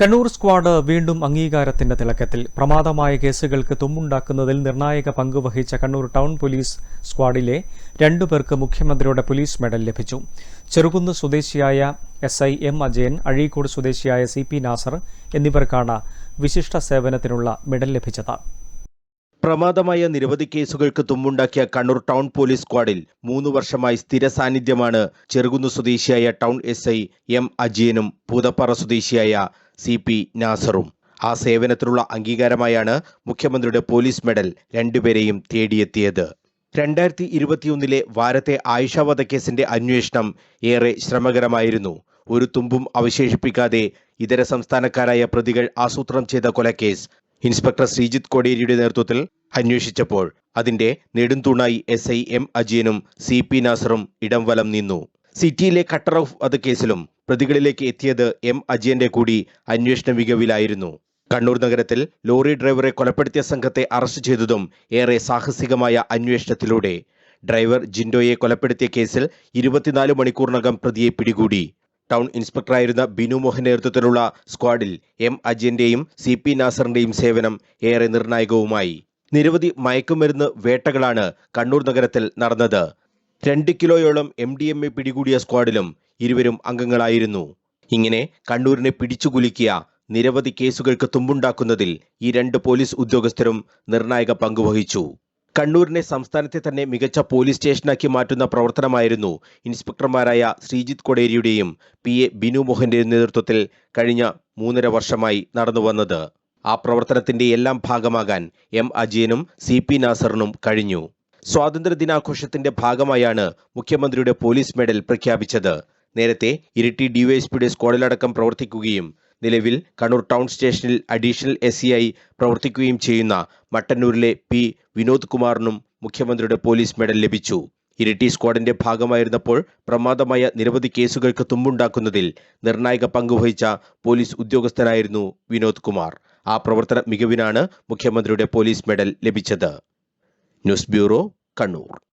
Kannur squad വീണ്ടും അംഗീകാരത്തിന്റെ തിളക്കത്തിൽ പ്രമാദമായ കേസുകൾക്ക് തുമ്മുണ്ടാക്കുന്നതിൽ നിർണായക പങ്കുവഹിച്ച കണ്ണൂർ ടൗൺ പോലീസ് സ്ക്വാഡിലെ രണ്ടു പേർക്ക് മുഖ്യമന്ത്രിയുടെ പോലീസ് മെഡൽ ലഭിച്ചു. ചെറുകുന്ന് സ്വദേശിയായ S I M Ajayan Azhikode സ്വദേശിയായ സി പി നാസർ എന്നിവർക്കാണ് വിശിഷ്ട സേവനത്തിനുള്ള മെഡൽ ലഭിച്ചത്. പ്രമാദമായ നിരവധി കേസുകൾക്ക് തുമ്മുണ്ടാക്കിയ കണ്ണൂർ ടൗൺ പോലീസ് സ്ക്വാഡിൽ മൂന്ന് വർഷമായി സ്ഥിര സാന്നിധ്യമാണ് ചെറുകുന്ന് സ്വദേശിയായ ടൗൺ എസ് ഐ എം അജിയനും പൂതപ്പാറ സ്വദേശിയായ സി പി നാസറും. ആ സേവനത്തിനുള്ള അംഗീകാരമായാണ് മുഖ്യമന്ത്രിയുടെ പോലീസ് മെഡൽ രണ്ടുപേരെയും തേടിയെത്തിയത്. രണ്ടായിരത്തി ഇരുപത്തിയൊന്നിലെ വാരത്തെ ആയിഷ കേസിന്റെ അന്വേഷണം ഏറെ ശ്രമകരമായിരുന്നു. ഒരു തുമ്പും അവശേഷിപ്പിക്കാതെ ഇതര സംസ്ഥാനക്കാരായ പ്രതികൾ ആസൂത്രണം ചെയ്ത കൊലക്കേസ് ഇൻസ്പെക്ടർ ശ്രീജിത്ത് കോടിയേരിയുടെ നേതൃത്വത്തിൽ അന്വേഷിച്ചപ്പോൾ അതിന്റെ നെടുംതൂണായി എസ് ഐ എം അജിയനും സി പി നാസറും ഇടം വലം നിന്നു. സിറ്റിയിലെ കട്ടർ ഓഫ് വധക്കേസിലും പ്രതികളിലേക്ക് എത്തിയത് എം അജിയന്റെ കൂടി അന്വേഷണ മികവിലായിരുന്നു. കണ്ണൂർ നഗരത്തിൽ ലോറി ഡ്രൈവറെ കൊലപ്പെടുത്തിയ സംഘത്തെ അറസ്റ്റ് ചെയ്തതും ഏറെ സാഹസികമായ അന്വേഷണത്തിലൂടെ. ഡ്രൈവർ ജിൻഡോയെ കൊലപ്പെടുത്തിയ കേസിൽ ഇരുപത്തിനാല് മണിക്കൂറിനകം പ്രതിയെ പിടികൂടി. ടൗൺ ഇൻസ്പെക്ടറായിരുന്ന ബിനു മോഹൻ നേതൃത്വത്തിലുള്ള സ്ക്വാഡിൽ എം അജയന്റെയും സി പി നാസറിന്റെയും സേവനം ഏറെ നിർണായകവുമായി. നിരവധി മയക്കുമരുന്ന് വേട്ടകളാണ് കണ്ണൂർ നഗരത്തിൽ നടന്നത്. രണ്ട് കിലോയോളം എം ഡി എം എ പിടികൂടിയ സ്ക്വാഡിലും ഇരുവരും അംഗങ്ങളായിരുന്നു. ഇങ്ങനെ കണ്ണൂരിനെ പിടിച്ചുകുലുക്കിയ നിരവധി കേസുകൾക്ക് തുമ്പുണ്ടാക്കുന്നതിൽ ഈ രണ്ട് പോലീസ് ഉദ്യോഗസ്ഥരും നിർണായക പങ്കുവഹിച്ചു കണ്ണൂരിനെ സംസ്ഥാനത്തെ തന്നെ മികച്ച പോലീസ് സ്റ്റേഷനാക്കി മാറ്റുന്ന പ്രവർത്തനമായിരുന്നു ഇൻസ്പെക്ടർമാരായ ശ്രീജിത്ത് കൊടേരിയുടെയും പി. എ. ബിനു മോഹന്റെയും നേതൃത്വത്തിൽ കഴിഞ്ഞ മൂന്നര വർഷമായി നടന്നുവന്നത് ആ പ്രവർത്തനത്തിന്റെ എല്ലാം ഭാഗമാകാൻ എം. അജയനും സി. പി. നാസറിനും കഴിഞ്ഞു. സ്വാതന്ത്ര്യ ദിനാഘോഷത്തിന്റെ ഭാഗമായാണ് മുഖ്യമന്ത്രിയുടെ പോലീസ് മെഡൽ പ്രഖ്യാപിച്ചത്. നേരത്തെ ഇരിട്ടി ഡിവൈഎസ്പിയുടെ സ്ക്വാഡിലടക്കം പ്രവർത്തിക്കുകയും നിലവിൽ കണ്ണൂർ ടൗൺ സ്റ്റേഷനിൽ അഡീഷണൽ എസ് സിയായി പ്രവർത്തിക്കുകയും ചെയ്യുന്ന മട്ടന്നൂരിലെ പി വിനോദ് കുമാറിനും മുഖ്യമന്ത്രിയുടെ പോലീസ് മെഡൽ ലഭിച്ചു. ഇരിട്ടി സ്ക്വാഡിന്റെ ഭാഗമായിരുന്നപ്പോൾ പ്രമാദമായ നിരവധി കേസുകൾക്ക് തുമ്പുണ്ടാക്കുന്നതിൽ നിർണായക പങ്കുവഹിച്ച പോലീസ് ഉദ്യോഗസ്ഥനായിരുന്നു വിനോദ് കുമാർ. ആ പ്രവർത്തന മികവിനാണ് മുഖ്യമന്ത്രിയുടെ പോലീസ് മെഡൽ ലഭിച്ചത്. News bureau Kannur.